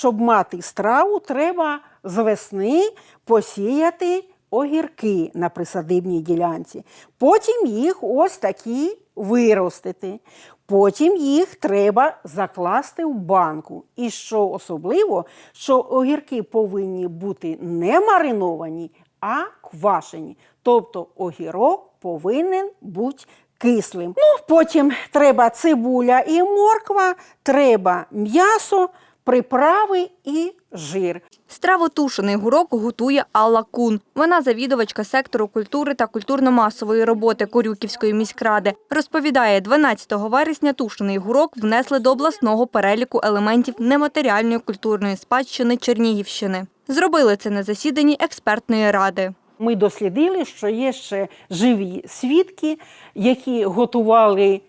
щоб мати страву, треба з весни посіяти огірки на присадибній ділянці. Потім їх ось такі виростити. Потім їх треба закласти в банку. І що особливо, що огірки повинні бути не мариновані, а квашені. Тобто огірок повинен бути кислим. Ну, потім треба цибуля і морква, треба м'ясо, приправи і жир. Страву тушений гурок готує Алла Кун. Вона завідувачка сектору культури та культурно-масової роботи Корюківської міськради. Розповідає, 12 вересня тушений гурок внесли до обласного переліку елементів нематеріальної культурної спадщини Чернігівщини. Зробили це на засіданні експертної ради. Ми дослідили, що є ще живі свідки, які готували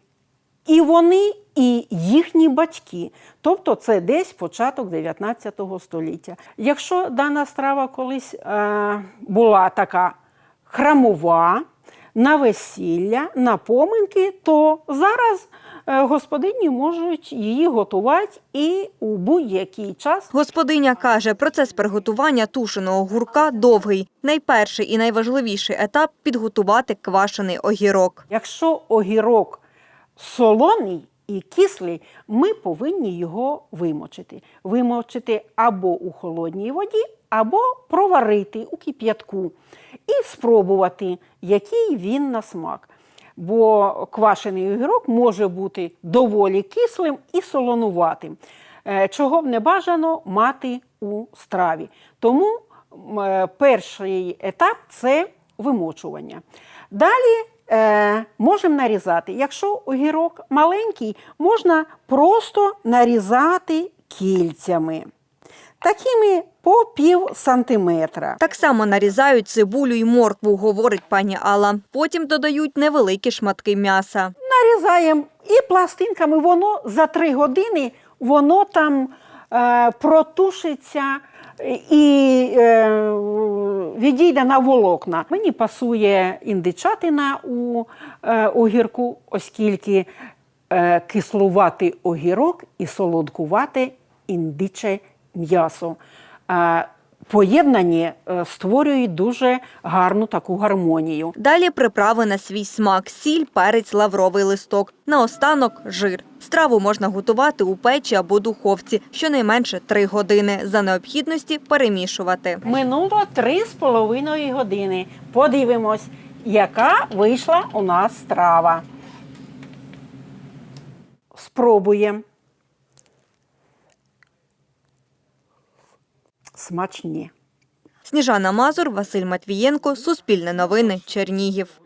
і вони, і їхні батьки. Тобто це десь початок 19 століття. Якщо дана страва колись е, була така храмова, на весілля, на поминки, то зараз е, господині можуть її готувати і у будь-який час. Господиня каже, процес приготування тушеного гурка довгий. Найперший і найважливіший етап – підготувати квашений огірок. Якщо огірок солоний і кислий, ми повинні його вимочити. Вимочити або у холодній воді, або проварити у кип'ятку і спробувати, який він на смак. Бо квашений огірок може бути доволі кислим і солонуватим, е, чого б не бажано мати у страві. Тому е, перший етап це вимочування. Далі е, можемо нарізати. Якщо огірок маленький, можна просто нарізати кільцями. Такими по пів сантиметра. Так само нарізають цибулю й моркву, говорить пані Алла. Потім додають невеликі шматки м'яса. Нарізаємо і пластинками, воно за три години воно там е, протушиться і е, відійде на волокна. Мені пасує індичатина у е, огірку, оскільки е, кислуватий огірок і солодкувати індиче м'ясо. Е, Поєднані е, створюють дуже гарну таку гармонію. Далі приправи на свій смак – сіль, перець, лавровий листок. Наостанок – жир. Страву можна готувати у печі або духовці щонайменше 3 години. За необхідності перемішувати. Минуло три з половиною години. Подивимось, яка вийшла у нас страва. Спробуємо. Смачні. Сніжана Мазур, Василь Матвієнко, Суспільне новини, Чернігів.